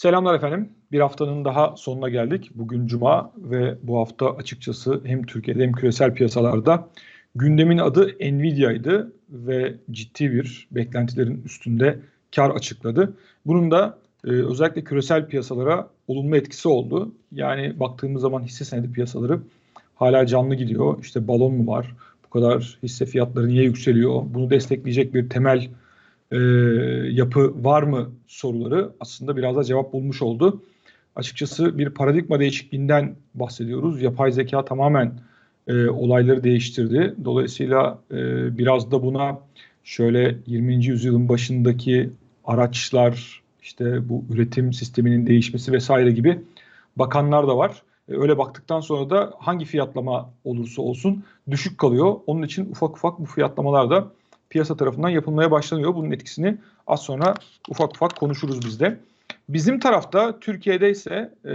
Selamlar efendim. Bir haftanın daha sonuna geldik. Bugün Cuma ve bu hafta açıkçası hem Türkiye'de hem küresel piyasalarda gündemin adı Nvidia'ydı ve ciddi bir beklentilerin üstünde kar açıkladı. Bunun da e, özellikle küresel piyasalara olumlu etkisi oldu. Yani baktığımız zaman hisse senedi piyasaları hala canlı gidiyor. İşte balon mu var? Bu kadar hisse fiyatları niye yükseliyor? Bunu destekleyecek bir temel e, yapı var mı soruları aslında biraz da cevap bulmuş oldu. Açıkçası bir paradigma değişikliğinden bahsediyoruz. Yapay zeka tamamen e, olayları değiştirdi. Dolayısıyla e, biraz da buna şöyle 20. yüzyılın başındaki araçlar, işte bu üretim sisteminin değişmesi vesaire gibi bakanlar da var. E, öyle baktıktan sonra da hangi fiyatlama olursa olsun düşük kalıyor. Onun için ufak ufak bu fiyatlamalar da piyasa tarafından yapılmaya başlanıyor. Bunun etkisini az sonra ufak ufak konuşuruz biz de. Bizim tarafta Türkiye'de ise e,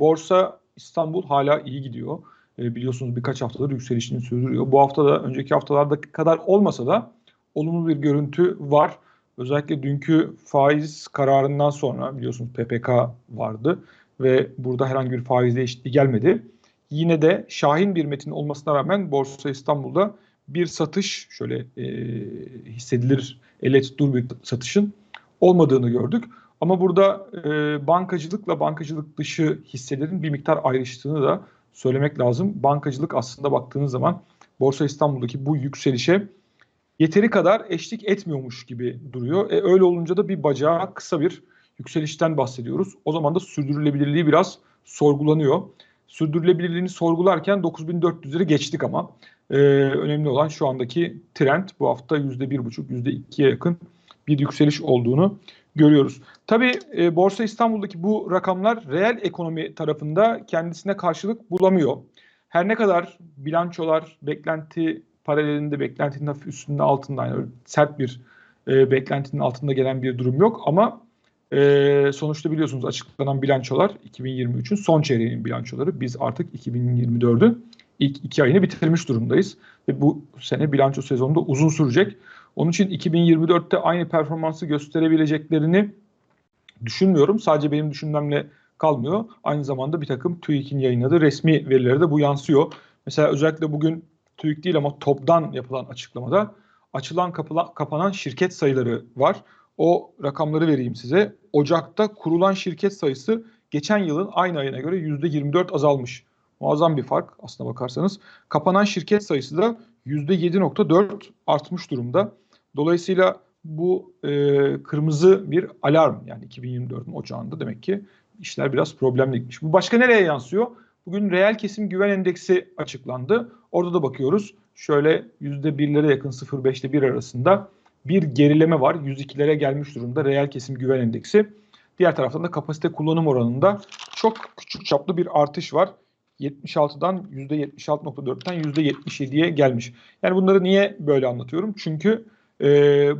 borsa İstanbul hala iyi gidiyor. E, biliyorsunuz birkaç haftadır yükselişini sürdürüyor. Bu hafta da önceki haftalarda kadar olmasa da olumlu bir görüntü var. Özellikle dünkü faiz kararından sonra biliyorsunuz PPK vardı ve burada herhangi bir faiz değişikliği gelmedi. Yine de şahin bir metin olmasına rağmen Borsa İstanbul'da bir satış şöyle e, hissedilir ele dur bir satışın olmadığını gördük. Ama burada e, bankacılıkla bankacılık dışı hisselerin bir miktar ayrıştığını da söylemek lazım. Bankacılık aslında baktığınız zaman Borsa İstanbul'daki bu yükselişe yeteri kadar eşlik etmiyormuş gibi duruyor. E, öyle olunca da bir bacağı kısa bir yükselişten bahsediyoruz. O zaman da sürdürülebilirliği biraz sorgulanıyor. Sürdürülebilirliğini sorgularken 9400'leri geçtik ama e, önemli olan şu andaki trend bu hafta %1,5, %2'ye yakın bir yükseliş olduğunu görüyoruz. Tabii e, Borsa İstanbul'daki bu rakamlar reel ekonomi tarafında kendisine karşılık bulamıyor. Her ne kadar bilançolar beklenti paralelinde, beklentinin üstünde altında yani sert bir e, beklentinin altında gelen bir durum yok ama e, sonuçta biliyorsunuz açıklanan bilançolar 2023'ün son çeyreğinin bilançoları. Biz artık 2024'ü ilk iki ayını bitirmiş durumdayız. Ve bu sene bilanço sezonunda uzun sürecek. Onun için 2024'te aynı performansı gösterebileceklerini düşünmüyorum. Sadece benim düşünmemle kalmıyor. Aynı zamanda bir takım TÜİK'in yayınladığı resmi verilere de bu yansıyor. Mesela özellikle bugün TÜİK değil ama toptan yapılan açıklamada açılan kapıla, kapanan şirket sayıları var. O rakamları vereyim size. Ocak'ta kurulan şirket sayısı geçen yılın aynı ayına göre %24 azalmış. Muazzam bir fark aslına bakarsanız. Kapanan şirket sayısı da %7.4 artmış durumda. Dolayısıyla bu e, kırmızı bir alarm yani 2024'ün ocağında demek ki işler biraz problemli gitmiş. Bu başka nereye yansıyor? Bugün reel kesim güven endeksi açıklandı. Orada da bakıyoruz. Şöyle %1'lere yakın 0.5 ile 1 arasında bir gerileme var. 102'lere gelmiş durumda reel kesim güven endeksi. Diğer taraftan da kapasite kullanım oranında çok küçük çaplı bir artış var. 76'dan %76.4'ten %77'ye gelmiş. Yani bunları niye böyle anlatıyorum? Çünkü e,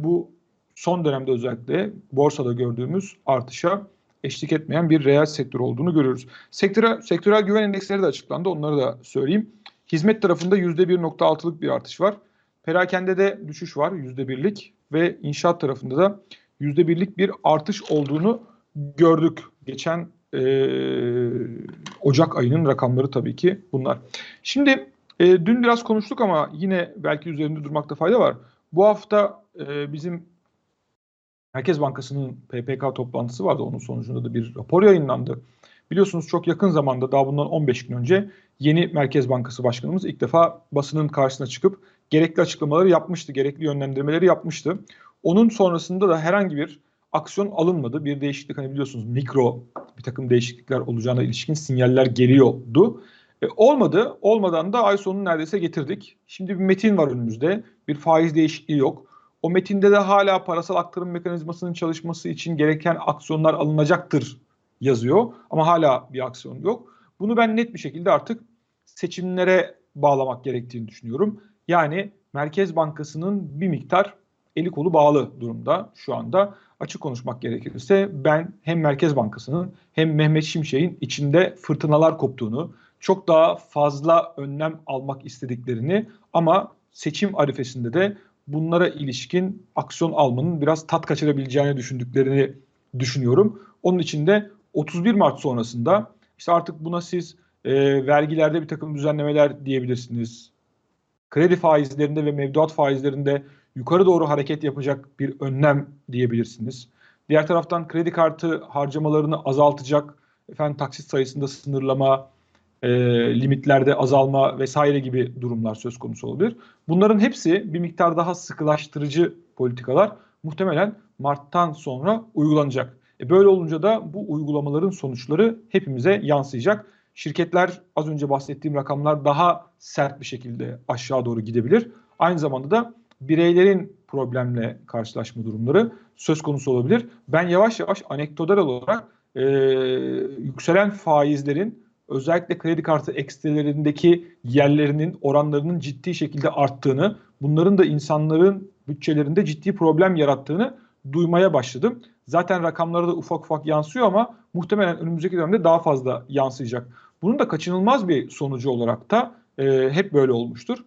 bu son dönemde özellikle borsada gördüğümüz artışa eşlik etmeyen bir reel sektör olduğunu görüyoruz. Sektöre, sektörel güven endeksleri de açıklandı. Onları da söyleyeyim. Hizmet tarafında %1.6'lık bir artış var. Perakende de düşüş var %1'lik ve inşaat tarafında da %1'lik bir artış olduğunu gördük. Geçen e, Ocak ayının rakamları tabii ki bunlar. Şimdi e, dün biraz konuştuk ama yine belki üzerinde durmakta fayda var. Bu hafta e, bizim Merkez Bankası'nın PPK toplantısı vardı. Onun sonucunda da bir rapor yayınlandı. Biliyorsunuz çok yakın zamanda daha bundan 15 gün önce yeni Merkez Bankası Başkanımız ilk defa basının karşısına çıkıp gerekli açıklamaları yapmıştı, gerekli yönlendirmeleri yapmıştı. Onun sonrasında da herhangi bir aksiyon alınmadı. Bir değişiklik hani biliyorsunuz mikro bir takım değişiklikler olacağına ilişkin sinyaller geliyordu. E, olmadı. Olmadan da ay sonunu neredeyse getirdik. Şimdi bir metin var önümüzde. Bir faiz değişikliği yok. O metinde de hala parasal aktarım mekanizmasının çalışması için gereken aksiyonlar alınacaktır yazıyor. Ama hala bir aksiyon yok. Bunu ben net bir şekilde artık seçimlere bağlamak gerektiğini düşünüyorum. Yani Merkez Bankası'nın bir miktar eli kolu bağlı durumda şu anda. Açık konuşmak gerekirse ben hem Merkez Bankası'nın hem Mehmet Şimşek'in içinde fırtınalar koptuğunu, çok daha fazla önlem almak istediklerini ama seçim arifesinde de bunlara ilişkin aksiyon almanın biraz tat kaçırabileceğini düşündüklerini düşünüyorum. Onun için de 31 Mart sonrasında işte artık buna siz e, vergilerde bir takım düzenlemeler diyebilirsiniz. Kredi faizlerinde ve mevduat faizlerinde yukarı doğru hareket yapacak bir önlem diyebilirsiniz. Diğer taraftan kredi kartı harcamalarını azaltacak, efendim taksit sayısında sınırlama, e, limitlerde azalma vesaire gibi durumlar söz konusu olabilir. Bunların hepsi bir miktar daha sıkılaştırıcı politikalar muhtemelen Mart'tan sonra uygulanacak. E böyle olunca da bu uygulamaların sonuçları hepimize yansıyacak. Şirketler az önce bahsettiğim rakamlar daha sert bir şekilde aşağı doğru gidebilir. Aynı zamanda da bireylerin problemle karşılaşma durumları söz konusu olabilir. Ben yavaş yavaş anekdotal olarak e, yükselen faizlerin özellikle kredi kartı ekstrelerindeki yerlerinin oranlarının ciddi şekilde arttığını, bunların da insanların bütçelerinde ciddi problem yarattığını duymaya başladım. Zaten rakamları da ufak ufak yansıyor ama muhtemelen önümüzdeki dönemde daha fazla yansıyacak. Bunun da kaçınılmaz bir sonucu olarak da e, hep böyle olmuştur.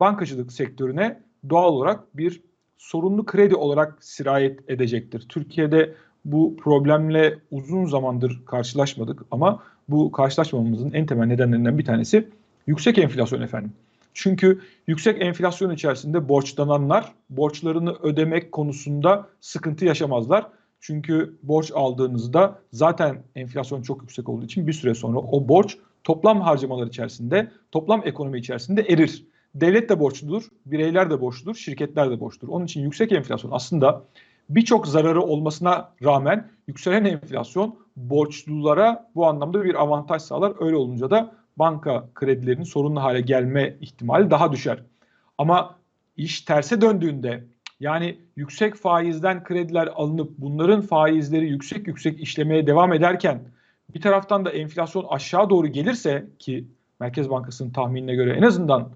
Bankacılık sektörüne doğal olarak bir sorunlu kredi olarak sirayet edecektir. Türkiye'de bu problemle uzun zamandır karşılaşmadık ama bu karşılaşmamamızın en temel nedenlerinden bir tanesi yüksek enflasyon efendim. Çünkü yüksek enflasyon içerisinde borçlananlar borçlarını ödemek konusunda sıkıntı yaşamazlar. Çünkü borç aldığınızda zaten enflasyon çok yüksek olduğu için bir süre sonra o borç toplam harcamalar içerisinde, toplam ekonomi içerisinde erir. Devlet de borçludur, bireyler de borçludur, şirketler de borçludur. Onun için yüksek enflasyon aslında birçok zararı olmasına rağmen yükselen enflasyon borçlulara bu anlamda bir avantaj sağlar. Öyle olunca da banka kredilerinin sorunlu hale gelme ihtimali daha düşer. Ama iş terse döndüğünde yani yüksek faizden krediler alınıp bunların faizleri yüksek yüksek işlemeye devam ederken bir taraftan da enflasyon aşağı doğru gelirse ki Merkez Bankası'nın tahminine göre en azından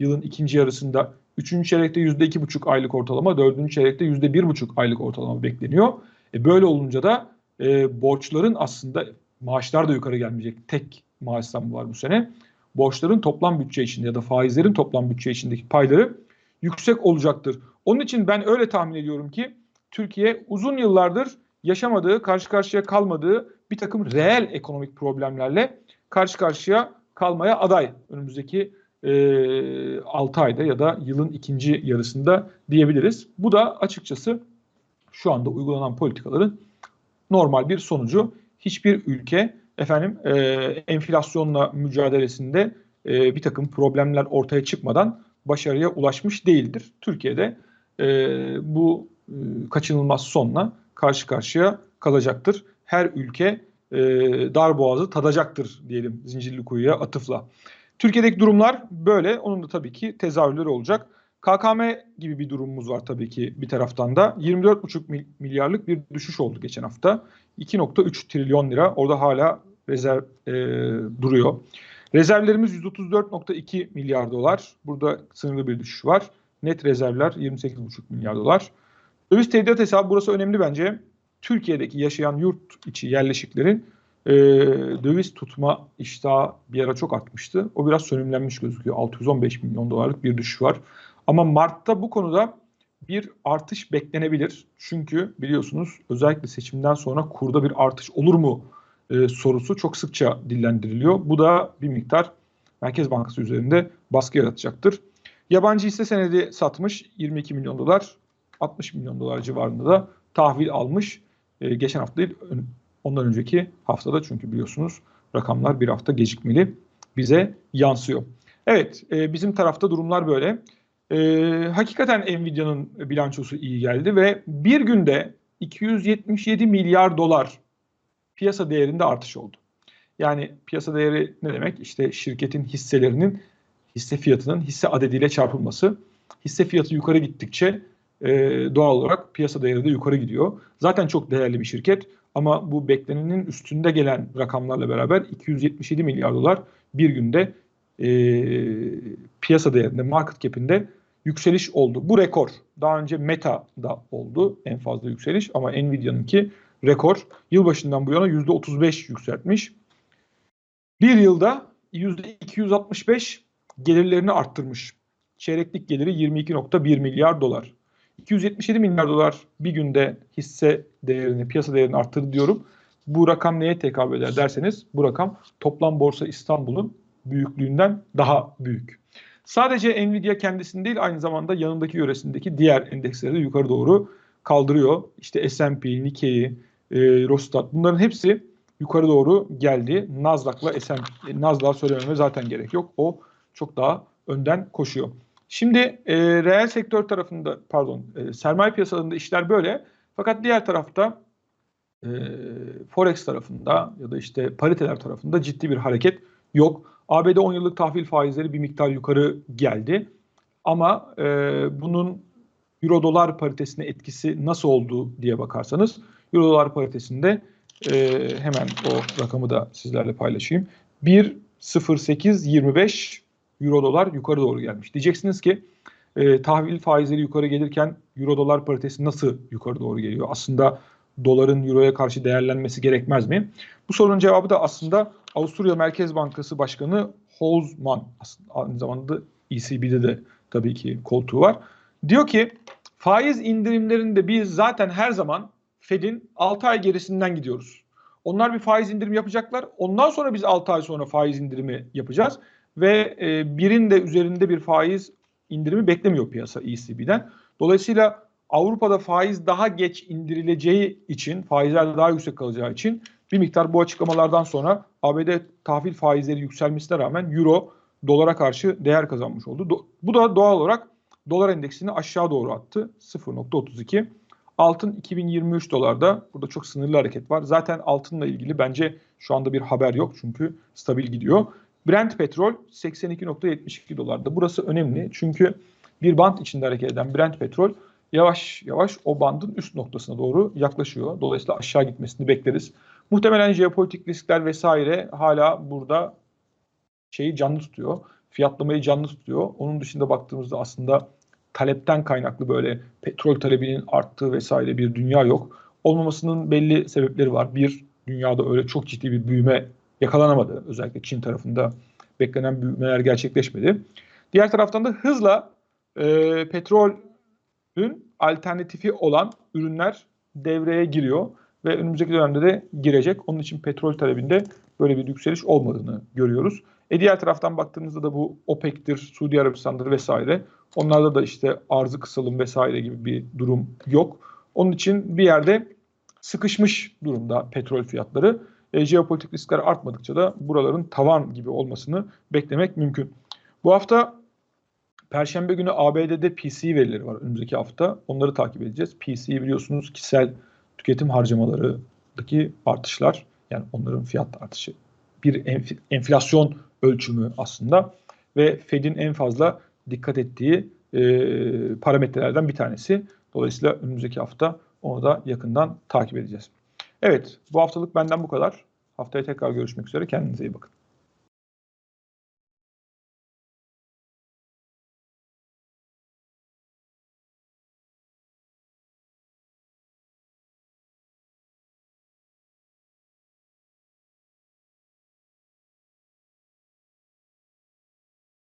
yılın ikinci yarısında üçüncü çeyrekte yüzde iki buçuk aylık ortalama, dördüncü çeyrekte yüzde bir buçuk aylık ortalama bekleniyor. E böyle olunca da e, borçların aslında maaşlar da yukarı gelmeyecek. Tek maaş zammı var bu sene. Borçların toplam bütçe içinde ya da faizlerin toplam bütçe içindeki payları yüksek olacaktır. Onun için ben öyle tahmin ediyorum ki Türkiye uzun yıllardır yaşamadığı, karşı karşıya kalmadığı bir takım reel ekonomik problemlerle karşı karşıya kalmaya aday önümüzdeki e, 6 ayda ya da yılın ikinci yarısında diyebiliriz. Bu da açıkçası şu anda uygulanan politikaların normal bir sonucu. Hiçbir ülke efendim e, enflasyonla mücadelesinde e, bir takım problemler ortaya çıkmadan başarıya ulaşmış değildir. Türkiye'de e, bu e, kaçınılmaz sonla karşı karşıya kalacaktır. Her ülke e, dar boğazı tadacaktır diyelim zincirli kuyuya atıfla. Türkiye'deki durumlar böyle. Onun da tabii ki tezahürleri olacak. KKM gibi bir durumumuz var tabii ki bir taraftan da. 24,5 milyarlık bir düşüş oldu geçen hafta. 2,3 trilyon lira orada hala rezerv e, duruyor. Rezervlerimiz 134,2 milyar dolar. Burada sınırlı bir düşüş var. Net rezervler 28,5 milyar dolar. Döviz tevdiat hesabı burası önemli bence. Türkiye'deki yaşayan yurt içi yerleşiklerin e, döviz tutma iştahı bir ara çok artmıştı. O biraz sönümlenmiş gözüküyor. 615 milyon dolarlık bir düşüş var. Ama Mart'ta bu konuda bir artış beklenebilir. Çünkü biliyorsunuz özellikle seçimden sonra kurda bir artış olur mu e, sorusu çok sıkça dillendiriliyor. Bu da bir miktar Merkez Bankası üzerinde baskı yaratacaktır. Yabancı hisse senedi satmış 22 milyon dolar, 60 milyon dolar civarında da tahvil almış. E, geçen hafta değil, ondan önceki haftada çünkü biliyorsunuz rakamlar bir hafta gecikmeli bize yansıyor. Evet, e, bizim tarafta durumlar böyle. E, hakikaten Nvidia'nın bilançosu iyi geldi ve bir günde 277 milyar dolar piyasa değerinde artış oldu. Yani piyasa değeri ne demek? İşte şirketin hisselerinin hisse fiyatının hisse adediyle çarpılması. Hisse fiyatı yukarı gittikçe e, doğal olarak piyasa değeri de yukarı gidiyor. Zaten çok değerli bir şirket ama bu beklenenin üstünde gelen rakamlarla beraber 277 milyar dolar bir günde e, piyasa değerinde, market cap'inde yükseliş oldu. Bu rekor. Daha önce Meta'da oldu en fazla yükseliş ama Nvidia'nınki rekor. Yılbaşından bu yana %35 yükseltmiş. Bir yılda %265 gelirlerini arttırmış. Çeyreklik geliri 22.1 milyar dolar. 277 milyar dolar bir günde hisse değerini, piyasa değerini arttırdı diyorum. Bu rakam neye tekabül eder derseniz bu rakam toplam borsa İstanbul'un büyüklüğünden daha büyük. Sadece Nvidia kendisini değil aynı zamanda yanındaki yöresindeki diğer endeksleri de yukarı doğru kaldırıyor. İşte S&P, Nikkei, e, Rostat bunların hepsi yukarı doğru geldi. Nasdaq'la S&P, Nasdaq söylememe zaten gerek yok. O çok daha önden koşuyor. Şimdi e, reel sektör tarafında pardon e, sermaye piyasalarında işler böyle. Fakat diğer tarafta e, forex tarafında ya da işte pariteler tarafında ciddi bir hareket yok. ABD 10 yıllık tahvil faizleri bir miktar yukarı geldi. Ama e, bunun euro dolar paritesine etkisi nasıl oldu diye bakarsanız euro dolar paritesinde e, hemen o rakamı da sizlerle paylaşayım. 1.0825 euro dolar yukarı doğru gelmiş. Diyeceksiniz ki e, tahvil faizleri yukarı gelirken euro dolar paritesi nasıl yukarı doğru geliyor? Aslında doların euroya karşı değerlenmesi gerekmez mi? Bu sorunun cevabı da aslında Avusturya Merkez Bankası Başkanı Holzman aynı zamanda ECB'de de tabii ki koltuğu var. Diyor ki faiz indirimlerinde biz zaten her zaman Fed'in 6 ay gerisinden gidiyoruz. Onlar bir faiz indirim yapacaklar. Ondan sonra biz 6 ay sonra faiz indirimi yapacağız. Ve e, birin de üzerinde bir faiz indirimi beklemiyor piyasa ECB'den. Dolayısıyla Avrupa'da faiz daha geç indirileceği için, faizler daha yüksek kalacağı için bir miktar bu açıklamalardan sonra ABD tahvil faizleri yükselmesine rağmen Euro dolara karşı değer kazanmış oldu. Do bu da doğal olarak dolar endeksini aşağı doğru attı. 0.32. Altın 2023 dolarda. Burada çok sınırlı hareket var. Zaten altınla ilgili bence şu anda bir haber yok çünkü stabil gidiyor. Brent petrol 82.72 dolarda. Burası önemli çünkü bir band içinde hareket eden Brent petrol yavaş yavaş o bandın üst noktasına doğru yaklaşıyor. Dolayısıyla aşağı gitmesini bekleriz. Muhtemelen jeopolitik riskler vesaire hala burada şeyi canlı tutuyor. Fiyatlamayı canlı tutuyor. Onun dışında baktığımızda aslında talepten kaynaklı böyle petrol talebinin arttığı vesaire bir dünya yok. Olmamasının belli sebepleri var. Bir, dünyada öyle çok ciddi bir büyüme yakalanamadı. Özellikle Çin tarafında beklenen büyümeler gerçekleşmedi. Diğer taraftan da hızla e, petrolün alternatifi olan ürünler devreye giriyor ve önümüzdeki dönemde de girecek. Onun için petrol talebinde böyle bir yükseliş olmadığını görüyoruz. E diğer taraftan baktığımızda da bu OPEC'tir, Suudi Arabistan'dır vesaire. Onlarda da işte arzı kısalım vesaire gibi bir durum yok. Onun için bir yerde sıkışmış durumda petrol fiyatları. E, jeopolitik riskler artmadıkça da buraların tavan gibi olmasını beklemek mümkün. Bu hafta Perşembe günü ABD'de PCE verileri var önümüzdeki hafta. Onları takip edeceğiz. PCE biliyorsunuz kişisel tüketim harcamalarındaki artışlar yani onların fiyat artışı bir enflasyon ölçümü aslında ve Fed'in en fazla dikkat ettiği e, parametrelerden bir tanesi. Dolayısıyla önümüzdeki hafta onu da yakından takip edeceğiz. Evet bu haftalık benden bu kadar. Haftaya tekrar görüşmek üzere. Kendinize iyi bakın.